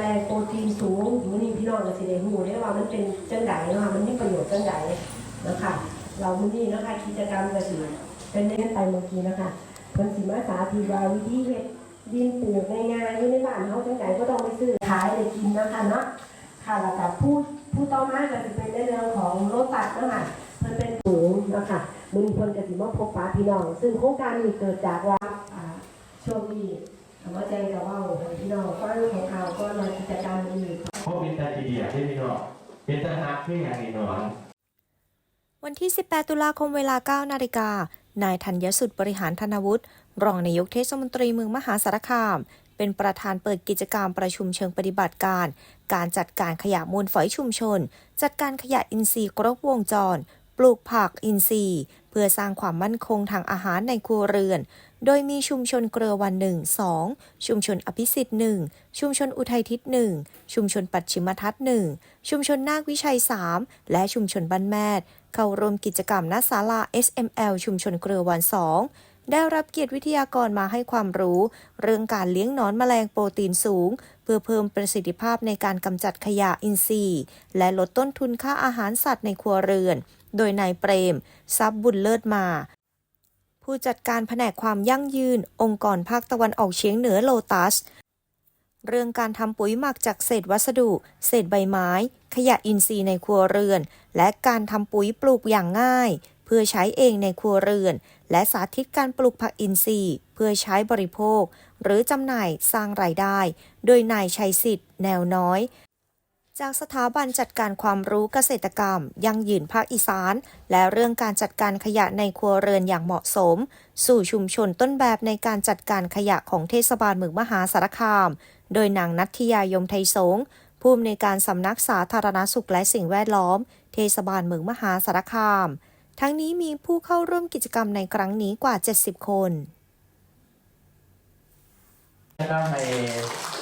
แมลงโปรตีนสูงมื้อนี้พี่น้องก็สีไดหูได้ว่ามันเป็นจังไดเนะคะมันมีประโยชน์จังไดนะคะ เรามื้อนี้นะคะกิจกรรมก็สีเป็นเล่นไปเมื่อกี้นะคะเพิ่นสีมาสาทีวาวิธีเฮ็ดดินปลูกในงานอยู่ในบ้านเขาจังไดก็ต้องไปซื้อขายเลยกินนะคะเนาะค่ะแล้วก็ผู้ผู้ต่อมาก็สิเป็นในเรื่องของรถตัดเนาะค่ะเพิ่นเป็นสูงนะคะมื้อนี้พิ่นก็สีมาพบปะพี่น้อง ซึ่งโครงการนี้เกิดจากว่าช่วงนี้ คำว่าใจกับว่าให้พี่น้องฟังของข่าวก็มากิจกรรมนี้เพราะเป็นตาทีเดียที่พี่น้องเป็นตาฮักที่อย่างนี้น้องวันที่ 18 ตุลาคมเวลา 9 นาฬิกา นายธัญสุดบริหารธนวุฒิรองนายกเทศมนตรีเมืองมหาสารคาม เป็นประธานเปิดกิจกรรมประชุมเชิงปฏิบัติการ การจัดการขยะมูลฝอยชุมชน จัดการขยะอินทรีย์ครบวงจร ปลูกผักอินทรีย์ เพื่อสร้างความมั่นคงทางอาหารในครัวเรือน โดยมีชุมชนเกลือวันหนึ่งสองชุมชนอภิสิทธิ์หนึ่งชุมชนอุทัยทิศหนึ่งชุมชนปัจฉิมทัศน์หนึ่งชุมชนนาควิชัยสามและชุมชนบ้านแมดเข้าร่วมกิจกรรมณศาลา SML ชุมชนเกลือวันสองได้รับเกียรติวิทยากรมาให้ความรู้ เรื่องการเลี้ยงนอนแมลงโปรตีนสูง เพื่อเพิ่มประสิทธิภาพในการกำจัดขยะอินทรีย์ และลดต้นทุนค่าอาหารสัตว์ในครัวเรือน โดยนายเปรม ทรัพย์บุญเลิศมา ผู้จัดการแผนกความยั่งยืน องค์กรภาคตะวันออกเฉียงเหนือโลตัส เรื่องการทำปุ๋ยหมักจากเศษวัสดุ เศษใบไม้ ขยะอินทรีย์ในครัวเรือน และการทำปุ๋ยปลูกอย่างง่าย เพื่อใช้เองในครัวเรือน และสาธิตการปลูกผักอินทรีย์ เพื่อใช้บริโภค หรือจำหน่ายสร้างรายได้ โดยนายชัยสิทธิ์แนวน้อย จากสถาบันจัดการความรู้เกษตรกรรม ยั่งยืนภาคอีสาน และเรื่องการจัดการขยะในครัวเรือนอย่างเหมาะสม สู่ชุมชนต้นแบบในการจัดการขยะของเทศบาลเมืองมหาสารคาม โดยนางนัทยายมไทยสงผู้อำนวยการสำนักสาธารณสุขและสิ่งแวดล้อม เทศบาลเมืองมหาสารคาม ทั้งนี้มีผู้เข้าร่วมกิจกรรมในครั้งนี้กว่า 70 คน นะครับใน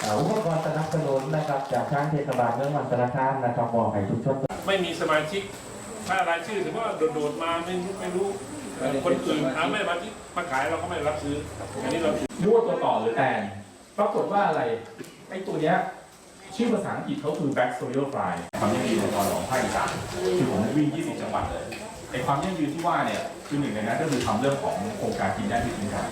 เอ่ออุปกรณ์สนับสนุนนะครับจากทางเทศบาลเมืองมันสารคามนะครับมอบให้ชุมชนไม่มีสมาชิกถ้ารายชื่อถือว่าโดดๆมาไม่ไม่รู้เอ่อคนอื่นหาไม่มาที่มาขายเราก็ไม่รับซื้ออันนี้เรารู้ว่าตัวต่อหรือแตนปรากฏว่าอะไรไอ้ตัวเนี้ยชื่อภาษาอังกฤษเขาคือ Black Soil Fly ความยั่งยืนในตอนของภาคอีสานคือผมวิ่ง 20 จังหวัดเลยไอ้ความยั่งยืนที่ว่าเนี่ยคือหนึ่งในนั้นก็คือทำเรื่องของโครงการกินได้ที่กินกัน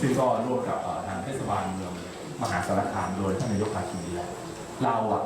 ซึ่งก็ร่วมกับทางเทศบาลเมืองมหาสารคามโดยท่านนายกพาคีเราอะ